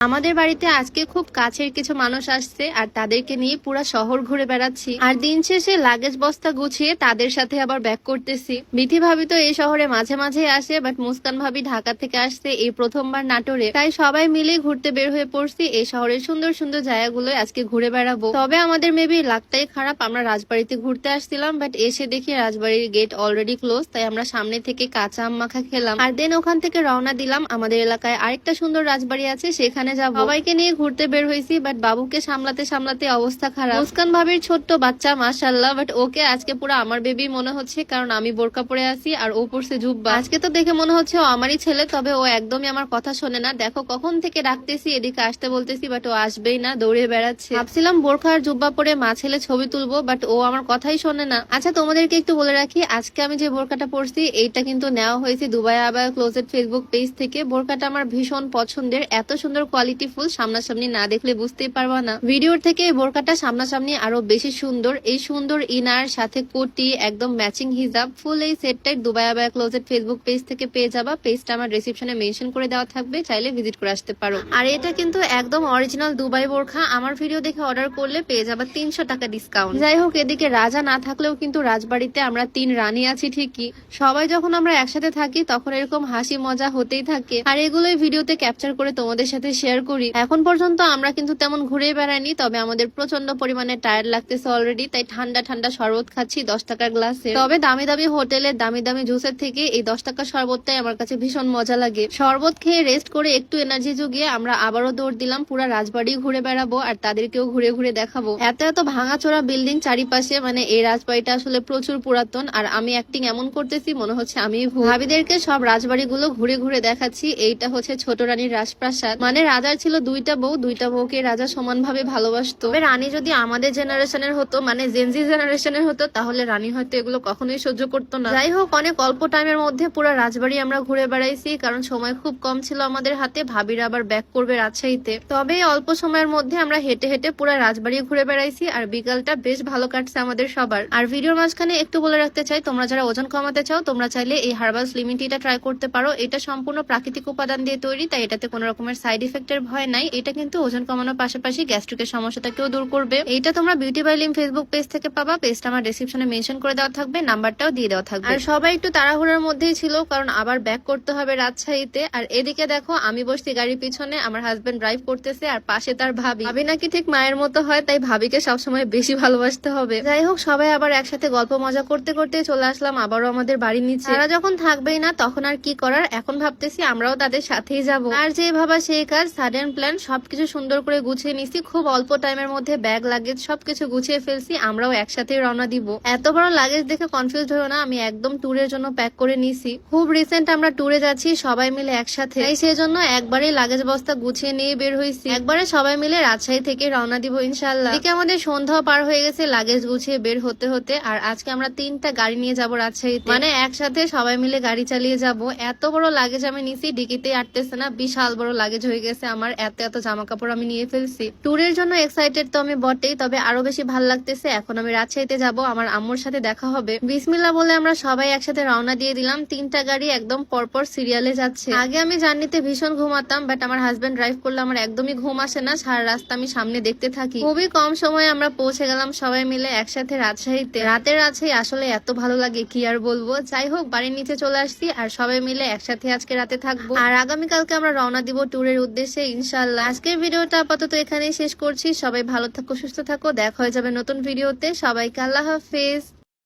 আমাদের বাড়িতে আজকে খুব কাছের কিছু মানুষ আসছে আর তাদেরকে নিয়ে পুরো শহর ঘুরে বেড়াচ্ছি। আর দিন শেষে লাগেজ বস্তা গুছিয়ে তাদের সাথে আবার ব্যাক করতেছি। বিথি ভাবি তো এই শহরে মাঝে মাঝে আসে বাট মুস্কান ভাবি ঢাকা থেকে আসছে এই প্রথমবার নাটোরে। তাই সবাই মিলে ঘুরতে বের হয়ে পড়ছি এই শহরের সুন্দর সুন্দর জায়গাগুলো আজকে ঘুরে বেড়াবো। তবে আমাদের মেবি লাকটাই খারাপ, আমরা রাজবাড়িতে ঘুরতে আসছিলাম বাট এসে দেখি রাজবাড়ির গেট অলরেডি ক্লোজ তাই আমরা সামনে থেকে কাঁচা আম মাখা খেলাম। আর দেন ওখান থেকে রওনা দিলাম, আমাদের এলাকায় আরেকটা সুন্দর রাজবাড়ি আছে, সেখানে যাব। সবাইকে নিয়ে ঘুরতে বের হয়েছি বাট বাবুকে সামলাতে সামলাতে অবস্থা খারাপ। মুস্কান ভাবির ছোট্ট বাচ্চা মাশাল্লাহ বাট ওকে আজকে পুরো আমার বেবি মনে হচ্ছে, কারণ আমি বোরকা পরে আছি আর ও পড়ছে জুব্বা। আজকে তো দেখে মনে হচ্ছে ও আমারই ছেলে, তবে ও একদমই আমার কথা শোনে না। দেখো কখন থেকে ডাকতেছি, এদিকে আসতে বলতেছি বাট ও আসবেই না, দৌড়ে বেড়াচ্ছে। ভাবছিলাম বোরখা আর জুব্বা পরে মা ছেলে ছবি তুলবো বাট ও আমার কথাই শোনে না। আচ্ছা তোমাদেরকে একটু বলে রাখি, আজকে আমি যে বোরকাটা পরছি, এইটা কিন্তু নেওয়া হয়েছে দুবাই আবার ক্লোজেড ফেসবুক পেজ থেকে। বোরকাটা আমার ভীষণ পছন্দের, এত সুন্দর কোয়ালিটি ফুল সামনাসামনি না দেখলে বুঝতেই পারবা না। ভিডিওর থেকে এই বোরকাটা সামনাসামনি আরও বেশি সুন্দর। এই সুন্দর ইনার, সাথে কোটি একদম ম্যাচিং হিজাব। ফুল এই সেটটাই দুবাই আবার ক্লোজেট ফেসবুক পেজ থেকে পেয়ে যাবা। পেজটা আমার রিসিপশনে মেনশন করে দেওয়া থাকবে, চাইলে ভিজিট করে আসতে পারো। আর এটা কিন্তু একদম অরিজিনাল দুবাই বোরখা। আমার ভিডিও দেখে অর্ডার করলে পেয়ে যাবা তিনশো টাকা ডিসকাউন্ট যাই হোক, এদিকে রাজা না থাকলেও কিন্তু রাজবাড়িতে আমরা তিন রানী আছি ঠিকই। সবাই যখন আমরা একসাথে থাকি, তখন এরকম হাসি মজা হতেই থাকে। আর এগুলোই ভিডিওতে ক্যাপচার করে তোমাদের সাথে শেয়ার করি। এখন পর্যন্ত আমরা কিন্তু তেমন ঘুরে বেড়াইনি, তবে আমাদের প্রচণ্ড পরিমাণে টায়ার লাগতেছে অলরেডি তাই ঠান্ডা ঠান্ডা শরবত খাচ্ছি দশ টাকার গ্লাসে। তবে দামি দামি হোটেলে দামি দামি জুসের থেকে এই দশ টাকার শরবতটাই আমার কাছে ভীষণ মজা লাগে। শরবত খেয়ে রেস্ট করে একটু এনার্জি জুগিয়ে আমরা আবারও দৌড় দিলাম, পুরা রাজবাড়ি ঘুরে বেড়াবো আর তাদেরকেও ঘুরে ঘুরে দেখাবো। এত এত ভাঙাচোরা বিল্ডিং চারিপাশে মানে এই রাজবাড়িটা আসলে প্রচুর পুরাতন, আর আমি অ্যাক্টিং এমন করতেছি মনে হচ্ছে আমি ভাবিদেরকে সব রাজবাড়িগুলো ঘুরে ঘুরে দেখাচ্ছি, এইটা হচ্ছে ছোট রানীর রাজপ্রাসাদ। মানে রাজার ছিল দুইটা বউ, দুইটা বউকে রাজা সমানভাবে ভালোবাসতো। রানী যদি আমাদের জেনারেশনের হতো মানে জেনজি জেনারেশনের হতো, তাহলে রানী হয়তো এগুলো কখনোই সহ্য করতো না। যাই হোক, অনেক অল্প টাইমের মধ্যে পুরো রাজবাড়ি আমরা ঘুরে বেড়াইছি, কারণ সময় খুব কম ছিল আমাদের হাতে, ভাবিরা আবার ব্যাক করবে রাজশাহীতে। তবে অল্প সময়ের মধ্যে আমরা হেঁটে হেঁটে পুরো রাজবাড়ি ঘুরে বেড়াইছি, আর বিকালটা বেশ ভালো কাটছে আমাদের সবার। আর ভিডিওর মাঝখানে একটু বলে রাখতে চাই, তোমরা যারা ওজন কমাতে চাও, তোমরা চাইলে এই হার্বাল স্লিমিং টিটা ট্রাই করতে পারো। এটা সম্পূর্ণ প্রাকৃতিক উপাদান দিয়ে তৈরি, তাই এটাতে কোনো রকমের সাইড ইফেক্টের ভয় নাই, এটা কিন্তু ওজন কমানোর পাশাপাশি গ্যাস্ট্রিকের সমস্যাটাকেও দূর করবে। এইটা তোমরা beauty by Lim Facebook page থেকে পাবা পেজটা আমার ডিসক্রিপশনে মেনশন করে দেওয়া থাকবে নাম্বারটাও দিয়ে দেওয়া থাকবে। আর সবাই একটু তাড়াহুড়োর মধ্যেই ছিল, কারণ আবার ব্যাক করতে হবে রাজশাহীতে। আর এদিকে দেখো, আমি বসছি গাড়ির পিছনে, আমার হাজবেন্ড ড্রাইভ করতেছে, আর পাশে তার ভাবি। ভাবি নাকি ঠিক মায়ের মতো হয়, তাই ভাবিকে সবসময় বেশি ভালোবাসতে হবে। যাই হোক, সবাই আবার একসাথে গল্প মজা করতে করতে চলে আসলাম, আবারও আমাদের বাড়ির নিচে। তারা যখন থাকবেই না, তখন আর কি করার? এখন ভাবতেছি আমরাও তাদের সাথেই যাব। আর যে ভাবা সেই কাজ সাডেন প্ল্যান সবকিছু সুন্দর করে গুছিয়ে নিছি। খুব অল্প টাইমের মধ্যে ব্যাগ লাগেজ সবকিছু গুছিয়ে ফেলছি। আমরাও একসাথে রওনা দিব। এত বড় লাগেজ দেখে কনফিউজ হয়েও না, আমি একদম ট্যুরের জন্য প্যাক করে নিছি। খুব রিসেন্ট আমরা ট্যুরে যাচ্ছি, সবাই মিলে একসাথে। তাই সেই জন্য একবারে লাগেজ বস্তা গুছিয়ে নিয়ে বের হয়েছি একবারে সবাই মিলে রাজশাহী থেকে রওনা দিব ইনশাল্লাহ এদিকে আমাদের সন্ধ্যা পার হয়ে গেছে লাগেজ গুছিয়ে বের হতে হতে। আর আজকে আমরা তিনটা গাড়ি নিয়ে যাব রাজশাহী মানে একসাথে সবাই মিলে গাড়ি চালিয়ে যাব। এত বড় লাগেজ আমি নিছি, ডিকিতে আটতেছে না, বিশাল বড় লাগেজ হয়ে গেছে আমার, এত এত জামা কাপড় আমি নিয়ে ফেলছি। ট্যুরের জন্য এক্সাইটেড তো আমি বটেই, তবে আরও বেশি ভালো লাগতেছে। এখন আমি রাজশাহীতে যাব, আমার আম্মুর সাথে দেখা হবে। বিসমিল্লা বলে আমরা সবাই একসাথে রওনা দিয়ে দিলাম। তিনটা গাড়ি একদম পরপর সিরিয়ালে যাচ্ছে। আগে আমি জার্নিতে ভীষণ ঘুমাতাম বাট আমার হাজবেন্ড ড্রাইভ করলে আমার একদমই ঘুম আসে না। সারা রাস্তা আমি সামনে দেখতে থাকি। খুবই কম সময়ে আমরা পৌঁছে গেলাম সবাই মিলে একসাথে রাজশাহীতে। রাতের রাজশাহী আসলে এত ভালো লাগে, কি আর বলব। যাই হোক, বাড়ির নিচে চলে আসছি, আর সবাই মিলে একসাথে আজকে রাতে থাকব। আর আগামীকালকে আমরা রওনা দিব ট্যুরের উদ্দেশ্যে। ইনশাল্লাহ আজকের ভিডিওটা আপাতত এখানেই শেষ করছি। সবাই ভালো থাকো, সুস্থ থাকো। দেখা হয়ে যাবে নতুন ভিডিওতে। সবাইকে আল্লাহ হাফেজ।